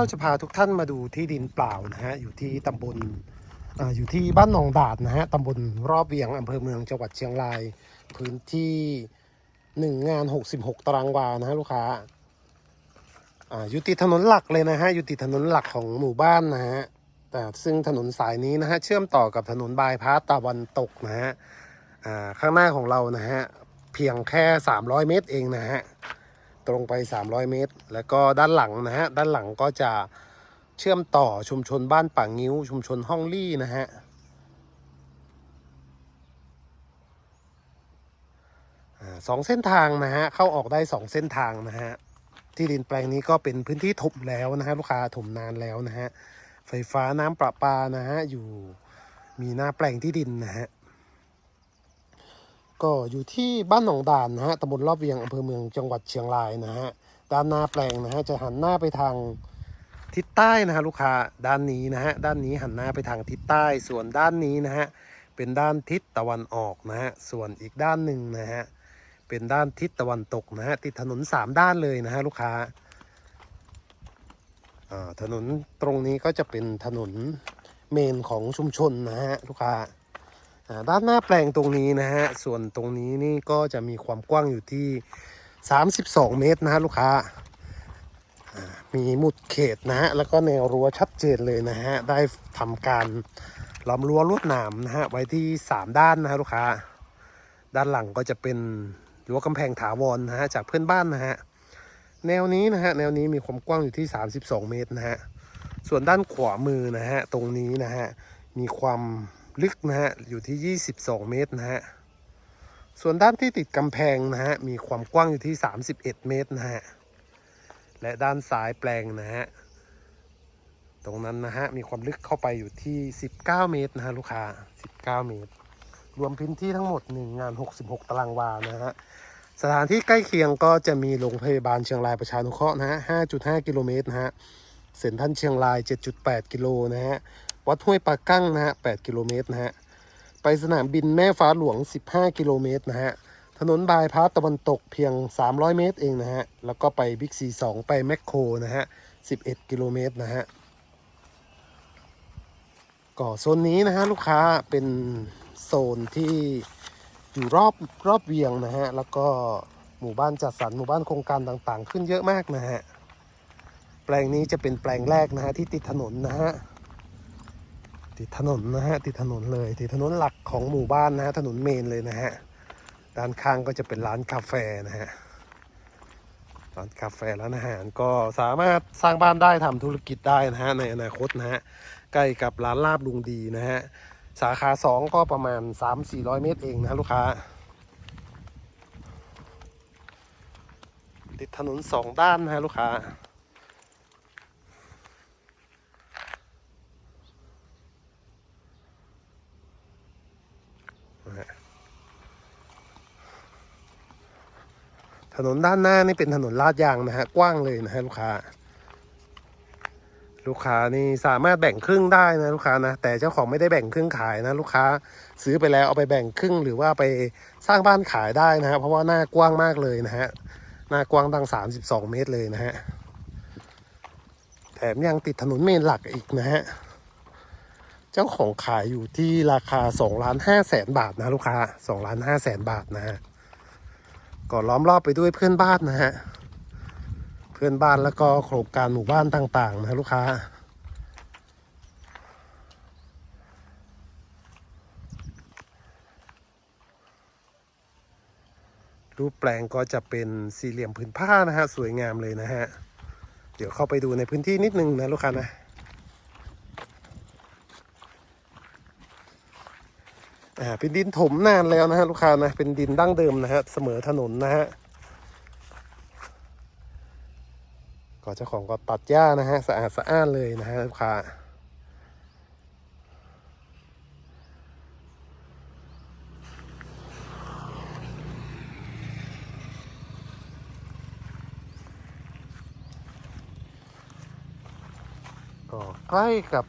เราจะพาทุกท่านมาดูที่ดินเปล่านะฮะอยู่ที่ตำบลออยู่ที่บ้านหนองดาดนะฮะตำบลรอบเวียงอำเภอเมืองจังหวัดเชียงราย พื้นที่หนึ่งงาน66ตารางวานะฮะลูกค้าอ่าอยู่ติดถนนหลักเลยนะฮะอยู่ติดถนนหลักของหมู่บ้านนะฮะแต่ซึ่งถนนสายนี้นะฮะเชื่อมต่อกับถนนบายพาสตะวันตกนะฮะข้างหน้าของเรานะฮะเพียงแค่ 300 เมตรเองนะฮะ ตรงไป 300 เมตร แล้วก็ด้านหลังนะฮะ ด้านหลังก็จะเชื่อมต่อชุมชนบ้านป่างิ้ว ชุมชนห้องลี่นะฮะ สองเส้นทางนะฮะ เข้าออกได้สองเส้นทางนะฮะ ที่ดินแปลงนี้ก็เป็นพื้นที่ถมแล้วนะฮะ ลูกค้าถมนานแล้วนะฮะ ไฟฟ้าน้ำประปานะฮะ อยู่มีหน้าแปลงที่ดินนะฮะ ก็อยู่ที่บ้านหนองด่านนะฮะตำบลรอบเวียงอำเภอเมืองจังหวัดเชียงรายนะฮะด้านหน้าแปลงนะฮะจะหันหน้าไปทางทิศใต้นะฮะลูกค้าด้านนี้นะฮะด้านนี้หันหน้าไปทางทิศใต้ส่วนด้านนี้นะฮะเป็นด้านทิศตะวันออกนะฮะส่วนอีกด้านหนึ่งนะฮะเป็นด้านทิศตะวันตกนะฮะติดถนนสามด้านเลยนะฮะลูกค้าอ่าถนนตรงนี้ก็จะเป็นถนนเมนของชุมชนนะฮะลูกค้า ด้านหน้าแปลงตรงนี้นะฮะ ส่วนตรงนี้นี่ก็จะมีความกว้างอยู่ที่ 32 เมตรนะฮะลูกค้า มีมุดเขตนะฮะ แล้วก็แนวรั้วชัดเจนเลยนะฮะ ได้ทำการล้อมรั้วลวดหนามนะฮะ ไว้ที่ 3 ด้านนะฮะลูกค้า ด้านหลังก็จะเป็นรั้วกำแพงถาวรนะฮะ จากเพื่อนบ้านนะฮะ แนวนี้นะฮะ แนวนี้มีความกว้างอยู่ที่ 32 เมตรนะฮะ ส่วนด้านขวามือนะฮะ ตรงนี้นะฮะ มีความ ลึกนะฮะ อยู่ที่ 22 เมตรนะฮะ ส่วนด้านที่ติดกำแพงนะฮะ มีความกว้างอยู่ที่ 31 เมตรนะฮะ และด้านซ้ายแปลงนะฮะ ตรงนั้นนะฮะ มีความลึกเข้าไปอยู่ที่ 19 เมตรนะฮะลูกค้า 19 เมตร รวมพื้นที่ทั้งหมด1งาน 66 ตารางวานะฮะ สถานที่ใกล้เคียงก็จะมีโรงพยาบาลเชียงรายประชานุเคราะห์นะฮะ 5.5 กิโลเมตรนะฮะเซ็นทรัลเชียงราย 7.8 กิโลนะฮะ วัดห้วยปากั้งนะฮะ 8 กิโลเมตรนะฮะ ไปสนามบินแม่ฟ้าหลวง 15 กิโลเมตรนะฮะ ถนนบายพาสตะวันตกเพียง 300 เมตรเองนะฮะ แล้วก็ไปบิ๊กซี2ไปแมคโครนะฮะ 11 กิโลเมตรนะฮะก็โซนนี้นะฮะลูกค้าเป็นโซนที่อยู่รอบรอบเวียงนะฮะ แล้วก็หมู่บ้านจัดสรรหมู่บ้านโครงการต่างๆ ขึ้นเยอะมากนะฮะ แปลงนี้จะเป็นแปลงแรกนะฮะที่ติดถนนนะฮะ ติดถนนนะฮะติดถนนเลยติดถนนหลักของหมู่บ้านนะฮะถนนเมนเลยนะฮะด้านข้างก็จะเป็นร้านกาแฟนะฮะร้านกาแฟร้านอาหารก็สามารถสร้างบ้านได้ทำธุรกิจได้นะฮะในอนาคตนะฮะใกล้กับร้านลาบลุงดีนะฮะสาขาสองก็ประมาณ 3-400 เมตรเองนะลูกค้า ติดถนนสองด้านนะฮะลูกค้า นนด้านหน้านี่เป็นถนนลาดยางนะฮะกว้างเลยนะฮะลูกค้า ลูกค้านี่สามารถแบ่งครึ่งได้นะลูกค้านะแต่เจ้าของไม่ได้แบ่งครึ่งขายนะ ลูกค้าซื้อไปแล้วเอาไปแบ่งครึ่งหรือว่าไปสร้างบ้านขายได้นะฮะเพราะว่าหน้ากว้างมากเลยนะฮะหน้ากว้างตั้ง 32 เมตรเลยนะฮะแถมยังติดถนนเมนหลักอีกนะฮะเจ้าของขายอยู่ที่ราคา2ล้าน5แสนบาทนะลูกค้า2ล้าน5แสนบาทนะฮะ ก็ล้อมรอบไปด้วยเพื่อนบ้านนะฮะ เพื่อนบ้านแล้วก็โครงการหมู่บ้านต่างๆนะลูกค้า รูปแปลงก็จะเป็นสี่เหลี่ยมผืนผ้านะฮะ สวยงามเลยนะฮะ เดี๋ยวเข้าไปดูในพื้นที่นิดนึงนะลูกค้านะ อ่าเป็นดินถมนานแล้วนะฮะลูกค้านะเป็นดินดั้งเดิมนะฮะเสมอถนนนะฮะก็เจ้าของก็ตัดหญ้านะฮะสะอาดสะอ้านเลยนะฮะลูกค้าก็ใกล้กับ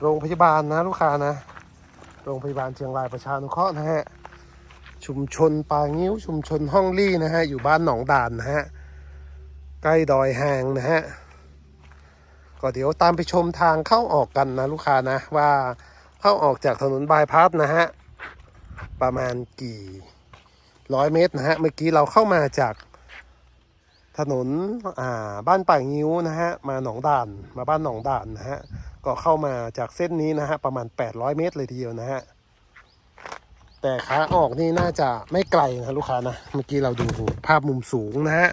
โรงพยาบาลนะลูกค้านะ โรงพยาบาลเชียงรายประชานุเคราะห์นะฮะ ชุมชนปางงิ้ว ชุมชนห้องลี่นะฮะ อยู่บ้านหนองด่านนะฮะ ใกล้ดอยแหงนะฮะ ก็เดี๋ยวตามไปชมทางเข้าออกกันนะลูกค้านะว่าเข้าออกจากถนนบายพาสนะฮะ ประมาณกี่ร้อยเมตรนะฮะ เมื่อกี้เราเข้ามาจากถนนอ่าบ้านป่างิ้วนะฮะ มาหนองด่าน มาบ้านหนองด่านนะฮะ ก็เข้ามาจากเส้นนี้นะฮะประมาณ 800 เมตรเลยทีเดียวนะฮะแต่ขาออกนี่น่าจะไม่ไกลนะลูกค้านะเมื่อกี้เราดูภาพมุมสูงนะฮะ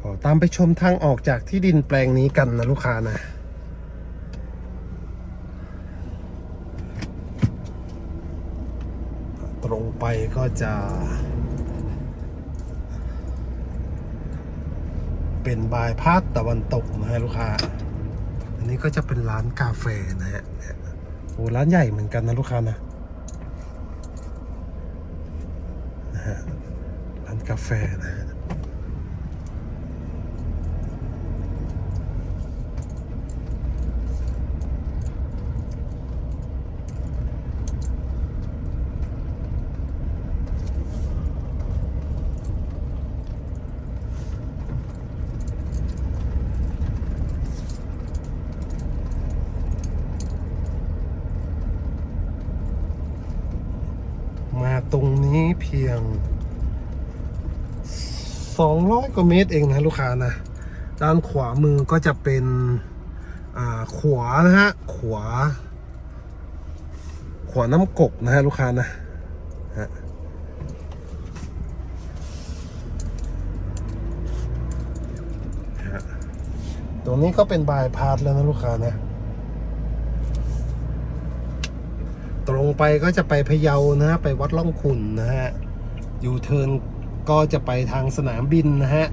ขอตามไปชมทางออกจากที่ดินแปลงนี้กันนะลูกค้านะตรงไปก็จะเป็นบายพาสตะวันตกนะฮะลูกค้า อันนี้ก็จะเป็นร้านกาแฟนะฮะโอ้ร้านใหญ่เหมือนกันนะลูกค้านะนะฮะร้านกาแฟนะฮะ มาตรง นี้เพียง 200 กว่าเมตรเองนะลูกค้านะ ด้านขวามือก็จะเป็นอ่าขวานะฮะ ขวา ขวาน้ำกกนะฮะลูกค้านะฮะตรงนี้ก็เป็นบายพาสแล้วนะลูกค้านะ ตรง ไปก็จะไปพะเยานะฮะไปวัดล่องขุนนะฮะยูเทิร์นก็จะไปทางสนามบินนะฮะ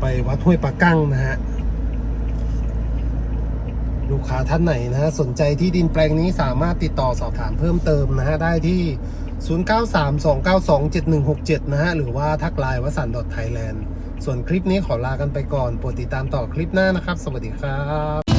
ไปวัดห้วยปะกั้งนะฮะลูกค้าท่านไหนนะฮะสนใจที่ดินแปลงนี้สามารถติดต่อสอบถามเพิ่มเติมนะฮะได้ที่ 0932927167 นะฮะหรือว่าทักไลน์วสันต์ .thailand ส่วนคลิปนี้ขอลากันไปก่อน โปรดติดตามต่อคลิปหน้านะครับ สวัสดีครับ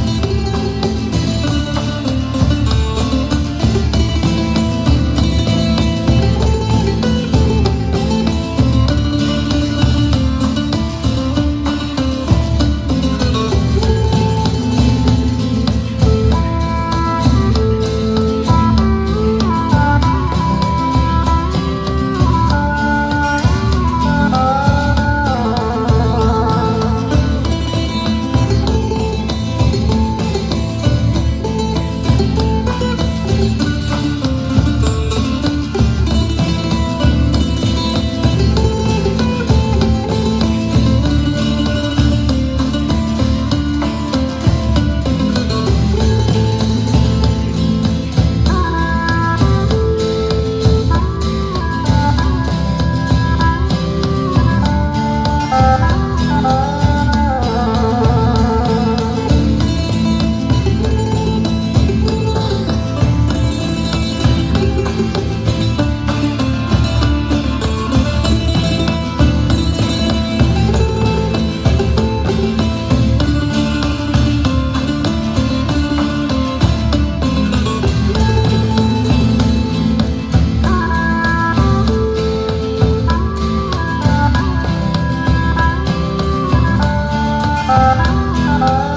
Oh.